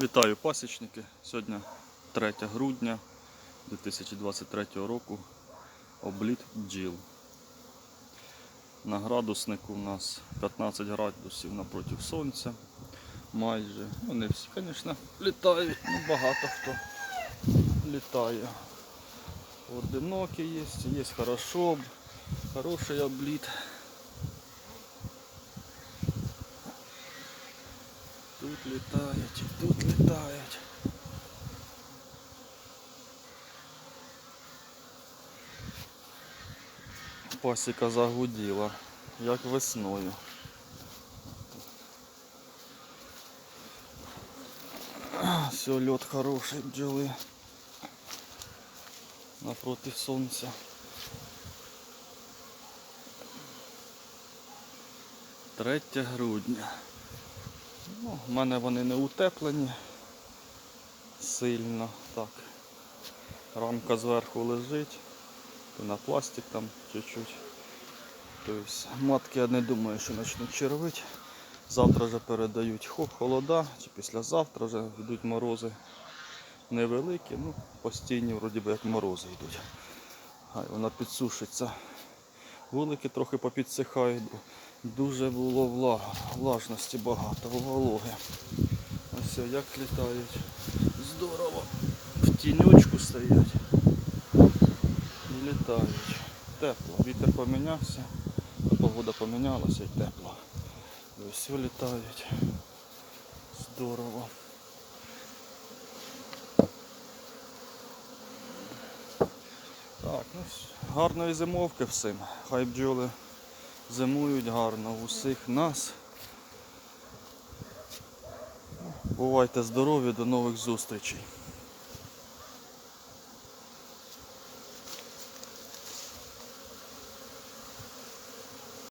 Вітаю пасічники. Сьогодні 3 грудня 2023 року. Обліт бджіл. На градуснику у нас 15 градусів напроти сонця. Майже. Ну не всі, звісно, літають, ну багато хто літає. Одинокі є, є хорошо, хороший обліт. Тут літають, і тут літають. Пасіка загуділа, як весною. Все, лед хороший бджоли. Напроти сонця. Третє грудня. Ну, в мене вони не утеплені сильно. Так. Рамка зверху лежить. Пенопластик там чуть-чуть. Тобто матки я не думаю, що почнуть червити. Завтра вже передають хо- холода, чи післязавтра вже йдуть морози невеликі, ну постійні вроді би як морози йдуть. Хай вона підсушиться. Вулики трохи попідсихають. Дуже було влага, влажності багато, вологи. Ось як літають. Здорово. В тіньочку стоять. І літають. Тепло. Вітер помінявся, погода помінялася і тепло. Все літають. Здорово. Так, ну гарної зимовки всім. Хай бджоли зимують гарно усіх нас. Бувайте здорові, до нових зустрічей.